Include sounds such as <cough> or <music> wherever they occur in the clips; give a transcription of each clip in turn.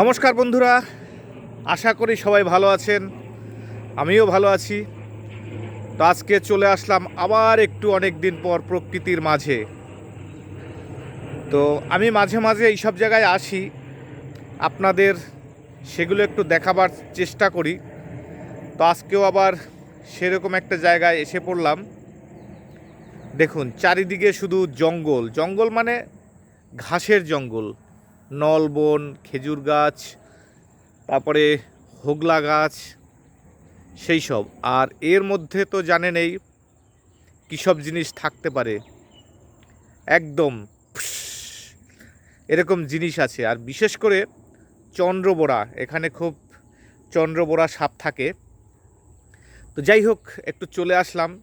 নমস্কার বন্ধুরা, আশা করি সবাই ভালো আছেন, আমিও ভালো আছি। তো আজকে চলে আসলাম আবার একটু অনেক দিন পর প্রকৃতির মাঝে। তো আমি মাঝে মাঝে এইসব জায়গায় আসি, আপনাদের সেগুলো একটু দেখাবার চেষ্টা করি। তো আজকেও আবার সেরকম একটা জায়গায় এসে পড়লাম। দেখুন, চারিদিকে শুধু জঙ্গল জঙ্গল মানে ঘাসের জঙ্গল। নলবন, খেজুর গাছ, তারপরে হোগলা গাছ, সেই সব। আর এর মধ্যে তো জানেন এই কী সব জিনিস থাকতে পারে। একদম এরকম জিনিস আছে। আর বিশেষ করে চন্দ্রবোড়া এখানে খুব চন্দ্রবোড়া সাপ থাকে। তো যাই হোক, একটু চলে আসলাম।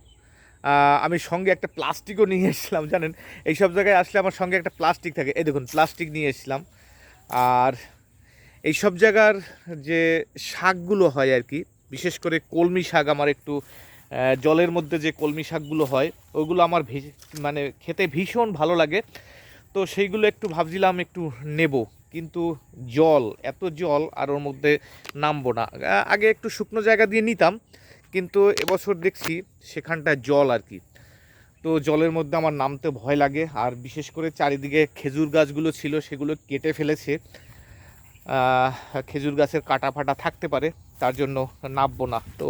আমি সঙ্গে একটা প্লাস্টিকও নিয়ে এসেছিলাম, জানেন? এই সব জায়গায় আসলে আমার সঙ্গে একটা প্লাস্টিক থাকে। এই দেখুন, প্লাস্টিক নিয়ে এসেছিলাম। আর এই সব জায়গার যে শাকগুলো হয় আর কি, বিশেষ করে কলমি শাক আমার একটু জলের মধ্যে যে কলমি শাকগুলো হয় ওইগুলো আমার মানে খেতে ভীষণ ভালো লাগে। তো সেইগুলো একটু ভাবছিলাম একটু নেব, কিন্তু জল, এত জল আর ওর মধ্যে নামবো না। আগে একটু শুকনো জায়গা দিয়ে নিতাম কিন্তু এবছর দেখছি সেখানটায় জল আর কি। তো জলের মধ্যে আমার নামতে ভয় লাগে, আর বিশেষ করে চারিদিকে খেজুর গাছগুলো ছিল, সেগুলো কেটে ফেলেছে। খেজুর গাছের কাটা ফাটা থাকতে পারে, তার জন্য নামবো না। তো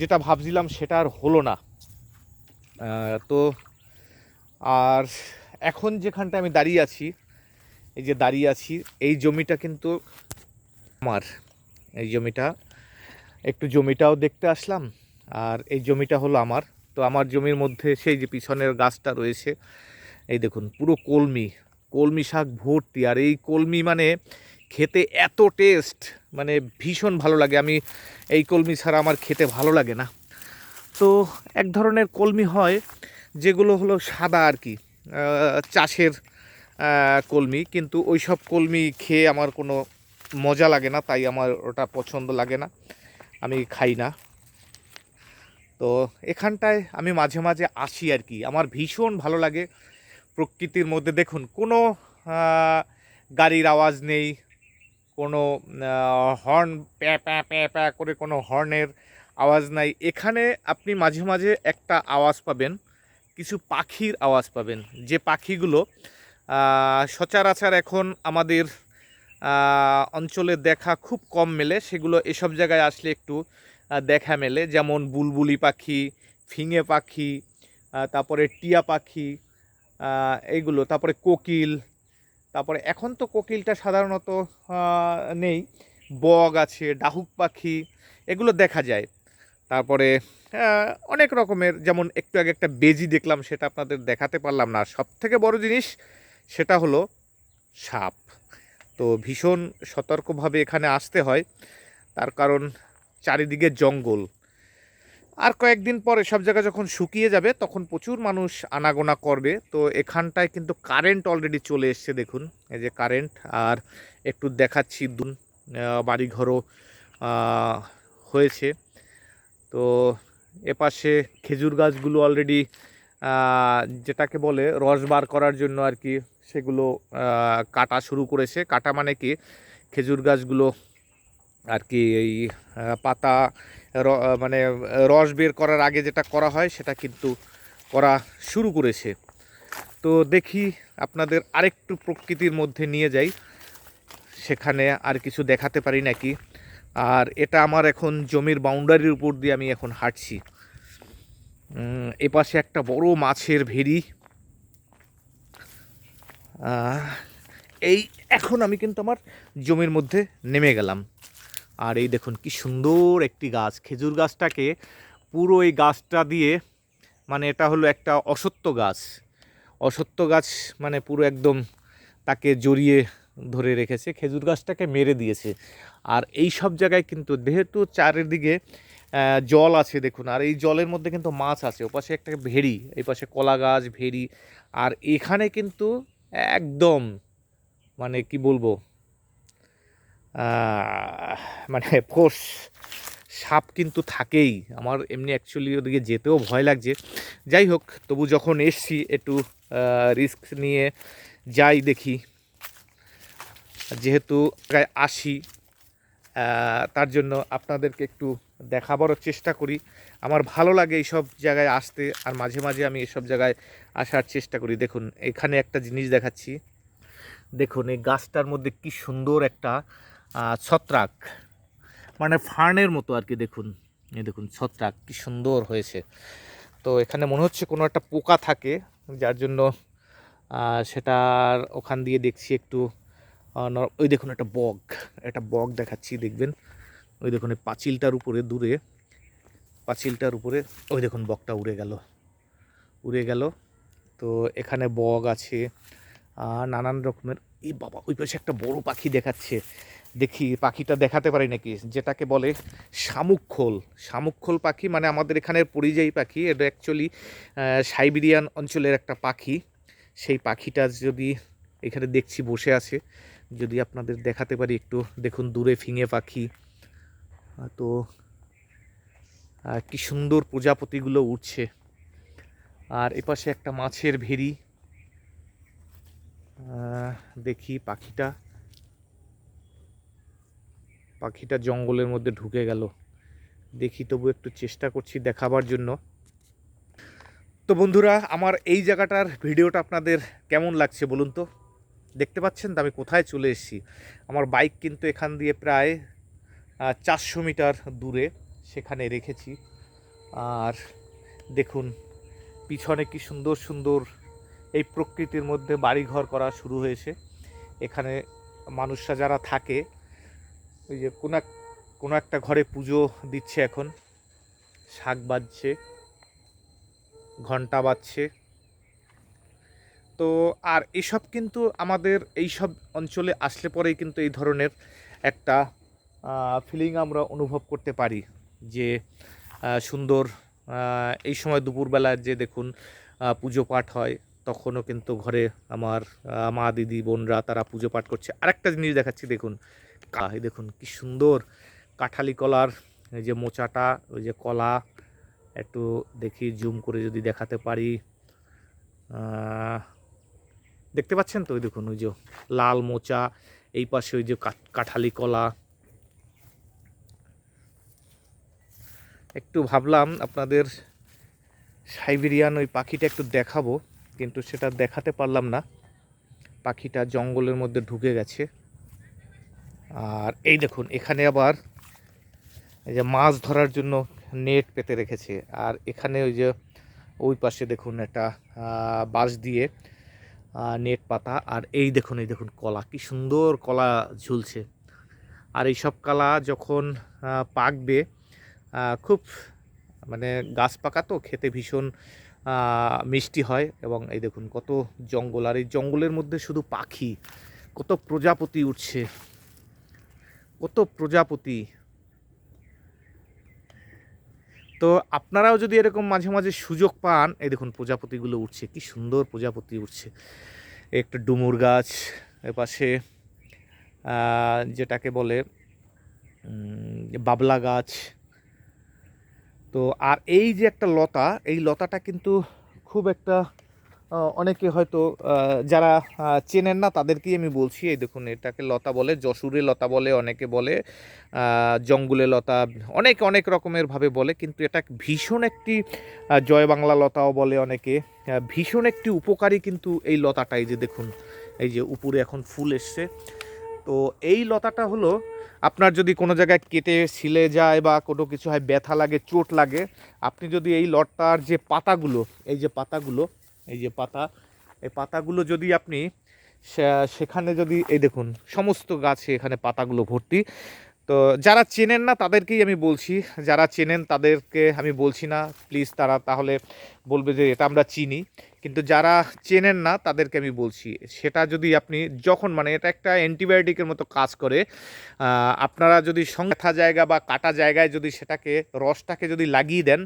যেটা ভাবছিলাম সেটা আর হলো না। তো আর এখন যেখানটা আমি দাঁড়িয়ে আছি, এই যে দাঁড়িয়ে আছি, এই জমিটা কিন্তু আমার, এই জমিটা একটু জমিটাও দেখতে আসলাম, আর এই জমিটা হলো আমার। তো আমার জমির মধ্যে সেই যে পিছনের গাছটা রয়েছে, এই দেখুন, পুরো কলমি কলমি শাক ভর্তি। আর এই কলমি মানে খেতে এত টেস্ট মানে ভীষণ ভালো লাগে। আমি এই কলমি ছাড়া আমার খেতে ভালো লাগে না। তো এক ধরনের কলমি হয়, যেগুলো হলো সাদা আর কি চাষের কলমি। কিন্তু ওই সব কলমি খেয়ে আমার কোনো মজা লাগে না, তাই আমার ওটা পছন্দ লাগে না। আমি খাই না। তো এখানটায় আমি মাঝে মাঝে আসি আর কি। আমার ভীষণ ভালো লাগে প্রকৃতির মধ্যে। দেখুন, কোনো গাড়ির আওয়াজ নেই, কোনো হর্ন, প্যা প্যা প্যা প্যা করে কোনো হর্নের আওয়াজ নাই। এখানে আপনি মাঝে মাঝে একটা আওয়াজ পাবেন, কিছু পাখির আওয়াজ পাবেন। যে পাখিগুলো সচরাচর এখন আমাদের অঞ্চলে দেখা খুব কম মেলে, সেগুলো এসব জায়গায় আসলে একটু দেখা মেলে। যেমন বুলবুলি পাখি, ফিঙে পাখি তারপরে টিয়া পাখি এইগুলো, তারপরে কোকিল, তারপরে এখন তো কোকিলটা সাধারণত নেই। বগ আছে, ডাহুক পাখি, এগুলো দেখা যায়। তারপরে অনেক রকমের, যেমন একটু আগে একটা বেজি দেখলাম, সেটা আপনাদের দেখাতে পারলাম না। সব থেকে বড় জিনিস, সেটা হলো সাপ। তো ভীষণ সতর্কভাবে এখানে আসতে হয়। তার কারণ চারিদিকে জঙ্গল। আর কয়েকদিন পরে সব জায়গা যখন শুকিয়ে যাবে, তখন প্রচুর মানুষ আনাগোনা করবে। তো এখানটায় কিন্তু কারেন্ট অলরেডি চলে এসছে, দেখুন। এই যে কারেন্ট আর একটু দেখাচ্ছি দুন বাড়িঘরও হয়েছে। তো এপাশে খেজুর গাছগুলো অলরেডি যেটাকে বলে রস বার করার জন্য আর কি সেগুলো কাটা শুরু করেছে। কাটা মানে কি? খেজুর গাছগুলো আর কি এই পাতা মানে রস বের করার আগে যেটা করা হয় সেটা কিন্তু করা শুরু করেছে। তো দেখি আপনাদের আরেকটু প্রকৃতির মধ্যে নিয়ে যাই। সেখানে আর কিছু দেখাতে পারি নাকি? আর এটা আমার এখন জমির বাউন্ডারির উপর দিয়ে আমি এখন হাঁটছি। এপাশে একটা বড় মাছের ভেরি এই এখন আমি কিন্তু আমার জমির মধ্যে নেমে গেলাম। আর এই দেখুন কি সুন্দর একটি গাছ, খেজুর গাছটাকে পুরো এই গাছটা দিয়ে মানে এটা হলো একটা অসত্য গাছ। অসত্য গাছ মানে পুরো একদম তাকে জড়িয়ে ধরে রেখেছে, খেজুর গাছটাকে মেরে দিয়েছে। আর এই সব জায়গায় কিন্তু, যেহেতু চারিদিকে জল আছে দেখুন, আর এই জলের মধ্যে কিন্তু মাছ আছে। ওপাশে একটা ভেড়ি, এই পাশে কলা গাছ, ভেড়ি, আর এখানে কিন্তু একদম মানে কি বলব মানে ফোর্স সাপ কিন্তু থাকেই। আমার এমনি অ্যাকচুয়ালি ওদিকে যেতেও ভয় লাগছে। যাই হোক, তবু যখন এসছি, একটু রিস্ক নিয়ে যাই দেখি। যেহেতু প্রায় আসি তার জন্য আপনাদেরকে একটু দেখাবারও চেষ্টা করি। আমার ভালো লাগে এইসব জায়গায় আসতে আর মাঝে মাঝে আমি এসব জায়গায় আসার চেষ্টা করি। দেখুন, এখানে একটা জিনিস দেখাচ্ছি। দেখুন, এই গাছটার মধ্যে কি সুন্দর একটা ছত্রাক। মানে ফার্নের মতো আর কি, দেখুন। এই দেখুন, ছত্রাক কি সুন্দর হয়েছে। তো এখানে মনে হচ্ছে কোনো একটা পোকা থাকে, যার জন্য সেটার ওখান দিয়ে দেখছি একটু ওই দেখুন, একটা বগ একটা বগ দেখাচ্ছি, দেখবেন। ওই দেখুন পাঁচিলটার উপরে দূরে, পাঁচিলটার উপরে, ওই দেখুন, বকটা উড়ে গেল। উড়ে গেল। তো এখানে বগ আছে নানান রকমের। এই বাবা, ওই পাশে একটা বড় পাখি দেখাচ্ছে। দেখি, পাখিটা দেখাতে পারি নাকি? যেটাকে বলে শামুকখোল শামুকখোল পাখি মানে আমাদের এখানের পরিযায়ী পাখি। এটা অ্যাকচুয়ালি সাইবেরিয়ান অঞ্চলের একটা পাখি। সেই পাখিটা যদি এখানে দেখছি, বসে আছে। যদি আপনাদের দেখাতে পারি একটু, দেখুন, দূরে ফিঙে পাখি। তো কি সুন্দর প্রজাপতিগুলো উঠছে আর এপাশে একটা মাছের ভেরি দেখি পাখিটা। পাখিটা জঙ্গলের মধ্যে ঢুকে গেল। দেখি তবু একটু চেষ্টা করছি দেখাবার জন্য। তো বন্ধুরা, আমার এই জায়গাটার ভিডিওটা আপনাদের কেমন লাগছে বলুন তো? দেখতে পাচ্ছেন তো আমি কোথায় চলে এসেছি। আমার বাইক কিন্তু এখান দিয়ে প্রায় চারশো মিটার দূরে সেখানে রেখেছি। আর দেখুন, পিছনে কি সুন্দর সুন্দর এই প্রকৃতির মধ্যে বাড়িঘর করা শুরু হয়েছে। এখানে মানুষরা যারা থাকে, ওই যে কোনো কোনো একটা ঘরে পুজো দিচ্ছে এখন। শাক বাজছে ঘণ্টা বাজছে। তো আর এসব কিন্তু আমাদের এই সব অঞ্চলে আসলে পরেই কিন্তু এই ধরনের একটা ফিলিং আমরা অনুভব করতে পারি যে সুন্দর এই সময় দুপুরবেলায় যে দেখুন পুজো পাঠ হয়, তখনও কিন্তু ঘরে আমার মা, দিদি, বোনরা তারা পুজো পাঠ করছে। আরেকটা জিনিস দেখাচ্ছি, দেখুন। এই দেখুন, কি সুন্দর কাঁঠালি কলার যে মোচাটা, ওই যে কলা, একটু দেখি জুম করে যদি দেখাতে পারি। দেখতে পাচ্ছেন তো? ওই দেখুন, ওই যে লাল মোচা, এই পাশে ওই যে কাঠ- কাঁঠালি কলা একটু ভাবলাম আপনাদের সাইবেরিয়ান ওই পাখিটা একটু দেখাবো, কিন্তু সেটা দেখাতে পারলাম না। পাখিটা জঙ্গলের মধ্যে ঢুকে গেছে। আর এই দেখুন, এখানে আবার এই যে মাছ ধরার জন্য নেট পেতে রেখেছে। আর এখানে ওই যে ওই পাশে দেখুন একটা বাঁশ দিয়ে নেট পাতা। আর এই দেখুন এই দেখুন কলা, কি সুন্দর কলা ঝুলছে। আর এই সব কলা যখন পাকবে খুব মানে গাছ পাকা তো, খেতে ভীষণ মিষ্টি হয় এবং এই দেখুন কত জঙ্গল। আর এই জঙ্গলের মধ্যে শুধু পাখি, কত প্রজাপতি উঠছে, কত প্রজাপতি। তো আপনারাও যদি এরকম মাঝে মাঝে সুযোগ পান, এই দেখুন প্রজাপতিগুলো উঠছে, কি সুন্দর প্রজাপতি উঠছে। একটা ডুমুর গাছ এপাশে যেটাকে বলে বাবলা গাছ। তো আর এই যে একটা লতা, এই লতাটা কিন্তু খুব একটা অনেকে হয়তো যারা চেনেন না তাদেরকেই আমি বলছি। এই দেখুন, এটাকে লতা বলে, যশোরে লতা বলে, অনেকে বলে জঙ্গলে লতা, অনেক অনেক রকমের ভাবে বলে, কিন্তু এটা ভীষণ একটি জয় বাংলা লতাও বলে অনেকে। ভীষণ একটি উপকারী কিন্তু এই লতাটা, এই যে দেখুন, এই যে উপরে এখন ফুল এসছে। তো এই লতাটা হলো আপনার যদি কোনো জায়গায় কেটে ছিলে যায় বা কোনো কিছু হয়, ব্যথা লাগে, চোট লাগে, আপনি যদি এই লতার যে পাতাগুলো, এই যে পাতাগুলো, এই যে পাতা, এই পাতাগুলো যদি আপনি সেখানে যদি, এই দেখুন, সমস্ত গাছে এখানে পাতাগুলো ভর্তি। তো যারা চেনেন না, তাদেরকেই আমি বলছি, যারা চেনেন তাদেরকে আমি বলছি না। প্লিজ তারা তাহলে বলবে যে এটা আমরা চিনি। কিন্তু যারা চেনেন না, তাদেরকে আমি বলছি, সেটা যদি আপনি যখন মানে এটা একটা অ্যান্টিবায়োটিকের মতো কাজ করে আপনারা যদি সংখ্যা জায়গা বা কাটা জায়গায় যদি সেটাকে, রসটাকে যদি লাগিয়ে দেন,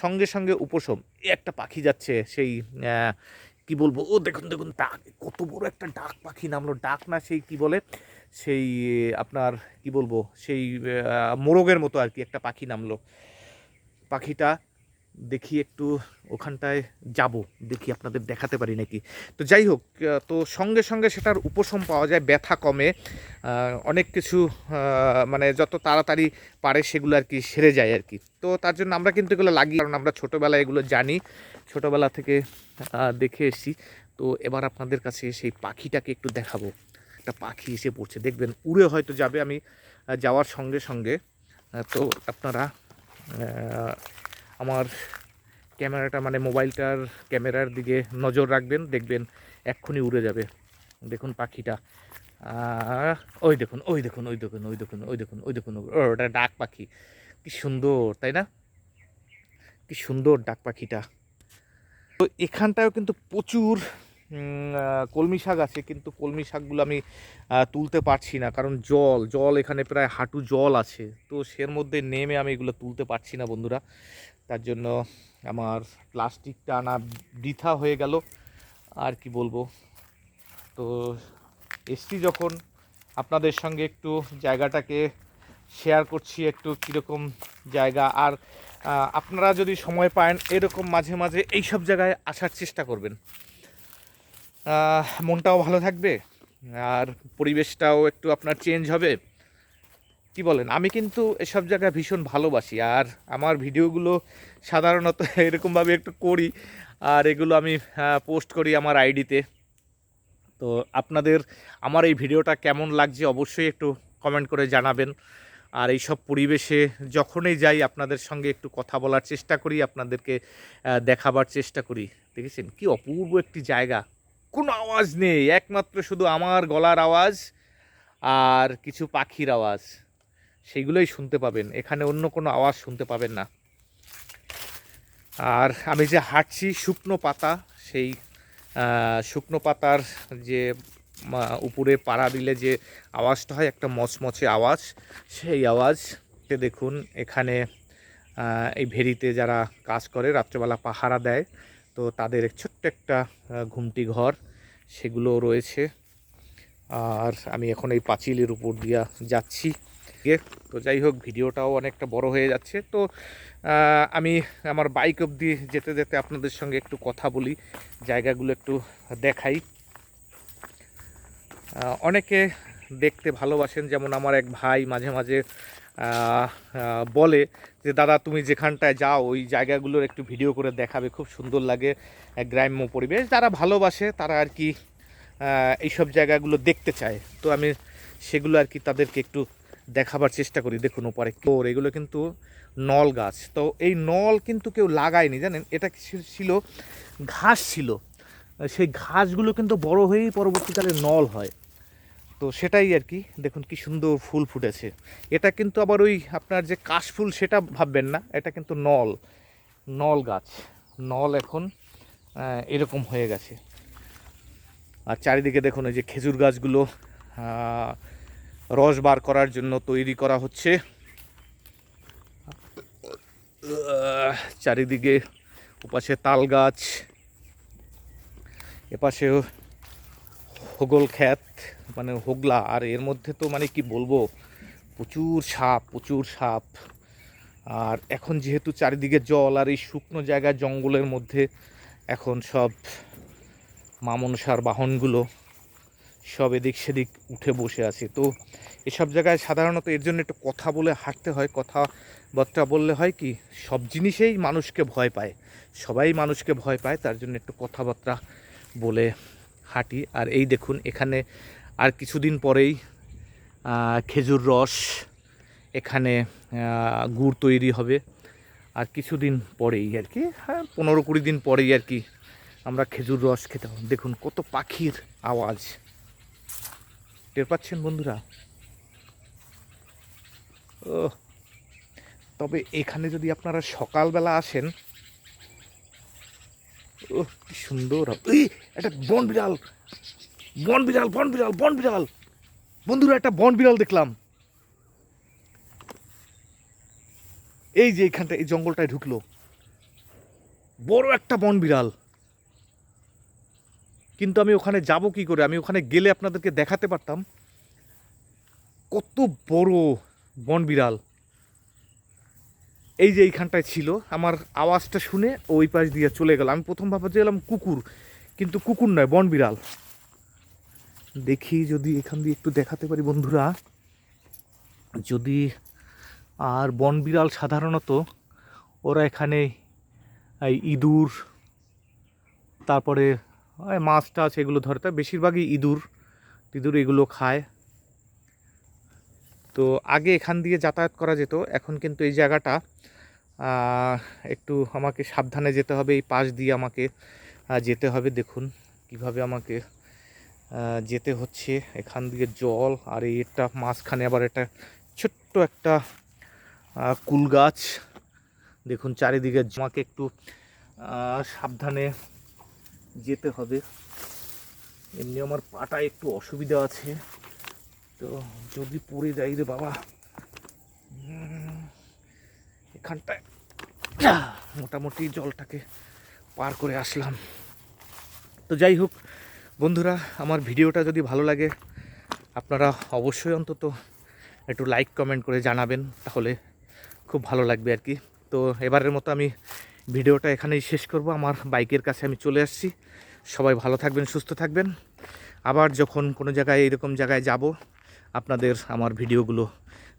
সঙ্গে সঙ্গে উপশম। একটা পাখি যাচ্ছে, সেই কি বলব, ও দেখুন দেখুন, ডাক, কত বড় একটা ডাক পাখি নামলো। ডাক না সেই, কি বলে, সেই, আপনার, কি বলব, সেই মোরগের মতো আর কি একটা পাখি নামলো। পাখিটা দেখি একটু ওখানটায় যাব, দেখি আপনাদের দেখাতে পারি নাকি। তো যাই হোক তো সঙ্গে সঙ্গে সেটার উপশম পাওয়া যায় ব্যথা কমে অনেক কিছু মানে যত তাড়াতাড়ি পারে সেগুলো আর কি সেরে যায় আর কি। তো তার জন্য আমরা কিন্তু এগুলো লাগি কারণ আমরা ছোটোবেলায় এগুলো জানি, ছোটোবেলা থেকে দেখে এসেছি। তো এবার আপনাদের কাছে সেই পাখিটাকে একটু দেখাবো। একটা পাখি এসে পড়ছে, দেখবেন উড়ে হয়তো যাবে আমি যাওয়ার সঙ্গে সঙ্গে। তো আপনারা আমার ক্যামেরাটা মানে মোবাইলটার ক্যামেরার দিকে নজর রাখবেন, দেখবেন এক্ষুনি উড়ে যাবে। দেখুন পাখিটা। ওই দেখুন ওই দেখুন ওই দেখুন ওই দেখুন ওই দেখুন ওই দেখুন ওটা ডাক পাখি। কি সুন্দর, তাই না? কি সুন্দর ডাক পাখিটা। তো এখানটায়ও কিন্তু প্রচুর কলমি শাক আছে, কিন্তু কলমি শাকগুলো আমি তুলতে পারছি না, কারণ জল জল এখানে প্রায় হাঁটু জল আছে। তো সের মধ্যে নেমে আমি এগুলো তুলতে পারছি না, বন্ধুরা। তার জন্য আমার প্লাস্টিকটা আনা বৃথা হয়ে গেল। আর কি বলব? তো এসছি যখন আপনাদের সঙ্গে একটু জায়গাটাকে শেয়ার করছি, একটু কীরকম জায়গা। আর আপনারা যদি সময় পান, এরকম মাঝে মাঝে এই সব জায়গায় আসার চেষ্টা করবেন। মনটাও ভালো থাকবে, আর পরিবেশটাও একটু আপনার চেঞ্জ হবে। কি বলেন? আমি কিন্তু এসব জায়গায় ভীষণ ভালোবাসি। আর আমার ভিডিওগুলো সাধারণত <laughs> এরকমভাবে একটু করি, আর এগুলো আমি পোস্ট করি আমার আইডিতে। তো আপনাদের, আমার এই ভিডিওটা কেমন লাগছে অবশ্যই একটু কমেন্ট করে জানাবেন। আর এই সব পরিবেশে যখনই যাই, আপনাদের সঙ্গে একটু কথা বলার চেষ্টা করি, আপনাদেরকে দেখাবার চেষ্টা করি। দেখেছেন? কি অপূর্ব একটি জায়গা। কোনো আওয়াজ নেই, একমাত্র শুধু আমার গলার আওয়াজ আর কিছু পাখির আওয়াজ। সেইগুলোই শুনতে পাবেন। এখানে অন্য কোনো আওয়াজ শুনতে পাবেন না। আর আমি যে হাঁটছি শুকনো পাতা, সেই শুকনো পাতার যে উপরে পাড়া দিলে যে আওয়াজটা হয়, একটা মচমচে আওয়াজ, সেই আওয়াজকে দেখুন এখানে এই ভেরিতে যারা কাজ করে, রাত্রেবেলা পাহারা দেয়, তো তাদের ছোট্ট একটা ঘুমটি ঘর সেগুলো রয়েছে। আর আমি এখন এই পাঁচিলের উপর দিয়া যাচ্ছি। এ, তো যাই হোক ভিডিওটাও অনেকটা বড় হয়ে যাচ্ছে। তো আমি আমার বাইক অবধি যেতে যেতে আপনাদের সঙ্গে একটু কথা বলি জায়গাগুলো একটু দেখাই। অনেকে দেখতে ভালোবাসেন যেমন আমার এক ভাই মাঝে মাঝে বলে যে দাদা তুমি যেখানটায় যাও ওই জায়গাগুলোর একটু ভিডিও করে দেখাবে খুব সুন্দর লাগে গ্রাম্য পরিবেশ। যারা ভালোবাসে তারা আর কি এইসব জায়গাগুলো দেখতে চায়। তো আমি সেগুলো আর কি তাদেরকে একটু দেখাবার চেষ্টা করি, দেখুন উপরে তোর, এগুলো কিন্তু নল গাছ। তো এই নল কিন্তু কেউ লাগায়নি, জানেন? এটা ছিল, ঘাস ছিল। সেই ঘাসগুলো কিন্তু বড় হয়েই পরবর্তীকালে নল হয়। তো সেটাই আর কি, দেখুন কি সুন্দর ফুল ফুটেছে। এটা কিন্তু আবার ওই আপনার যে কাশফুল সেটা ভাববেন না, এটা কিন্তু নল নল গাছ। নল এখন এরকম হয়ে গেছে। আর চারিদিকে দেখুন ওই যে খেজুর গাছগুলো রস বার করার জন্য তৈরি করা হচ্ছে। চারিদিকে ওপাশে তাল গাছ, এপাশেও হোগল খ্যাত মানে হোগলা, আর এর মধ্যে তো মানে কি বলব, প্রচুর সাপ প্রচুর সাপ। আর এখন যেহেতু চারিদিকে জল, আর এই শুকনো জায়গা জঙ্গলের মধ্যে এখন সব মামনসার বাহনগুলো সব এদিক সেদিক উঠে বসে আছে। তো এসব জায়গায় সাধারণত এর জন্য একটু কথা বলে হাঁটতে হয়, কথাবার্তা বললে হয় কি, সব জিনিসেই মানুষকে ভয় পায়। সবাই মানুষকে ভয় পায়, তার জন্য একটু কথাবার্তা বলে হাঁটি। আর এই দেখুন, এখানে আর কিছুদিন পরেই খেজুর রস এখানে গুড় তৈরি হবে। আর কিছুদিন পরেই আর কি হ্যাঁ পনেরো কুড়ি দিন পরেই আর কি আমরা খেজুর রস খেতে হবে। দেখুন কত পাখির আওয়াজ। টের পাচ্ছেন বন্ধুরা? ও তবে এখানে যদি আপনারা সকালবেলা আসেন ও কি সুন্দর। একটা বন বিড়াল বন বিড়াল বন বিড়াল বন বিড়াল। বন্ধুরা, একটা বন বিড়াল দেখলাম। এই যে এইখানটা এই জঙ্গলটায় ঢুকলো। বড় একটা বন বিড়াল। কিন্তু আমি ওখানে যাব কি করে? আমি ওখানে গেলে আপনাদেরকে দেখাতে পারতাম। কত বড় বন বিড়াল। এই যে এইখানটায় ছিল, আমার আওয়াজটা শুনে ওই পাশ দিয়ে চলে গেল। আমি প্রথম ভাবতে গেলাম কুকুর, কিন্তু কুকুর নয়, বন বিড়াল। দেখি যদি এখান দিয়ে একটু দেখাতে পারি বন্ধুরা। যদি আর বন বিড়াল সাধারণত ওরা এখানে এই ইঁদুর, তারপরে মাছ টাছ এগুলো ধরতে বেশিরভাগই ইঁদুর। ইঁদুর এগুলো খায়। তো আগে এখান দিয়ে যাতায়াত করা যেত, এখন কিন্তু এই জায়গাটা একটু আমাকে সাবধানে যেতে হবে, এই পাশ দিয়ে আমাকে যেতে হবে। দেখুন কীভাবে আমাকে যেতে হচ্ছে। এখান দিয়ে জল আর এই একটা মাঝখানে আবার একটা ছোট্ট একটা কুল গাছ। দেখুন চারিদিকে আমাকে একটু সাবধানে যেতে হবে। এমনি আমার পাটা একটু অসুবিধা আছে। তো যদি পড়ে যাই রে বাবা। এখানটায় মোটামুটি জলটাকে পার করে আসলাম। তো যাই হোক, বন্ধুরা, আমার ভিডিওটা যদি ভালো লাগে, আপনারা অবশ্যই অন্তত একটু লাইক কমেন্ট করে জানাবেন, তাহলে খুব ভালো লাগবে আর কি। তো এবারের মতো আমি ভিডিওটা এখানেই শেষ করব। আমার বাইকের কাছে আমি চলে আসছি। সবাই ভালো থাকবেন, সুস্থ থাকবেন। আবার যখন কোনো জায়গায়, এরকম জায়গায় যাব, আপনাদের আমার ভিডিওগুলো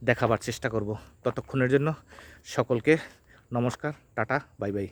দেখাবার চেষ্টা করব। ততক্ষণের জন্য সকলকে নমস্কার, টাটা, বাই বাই।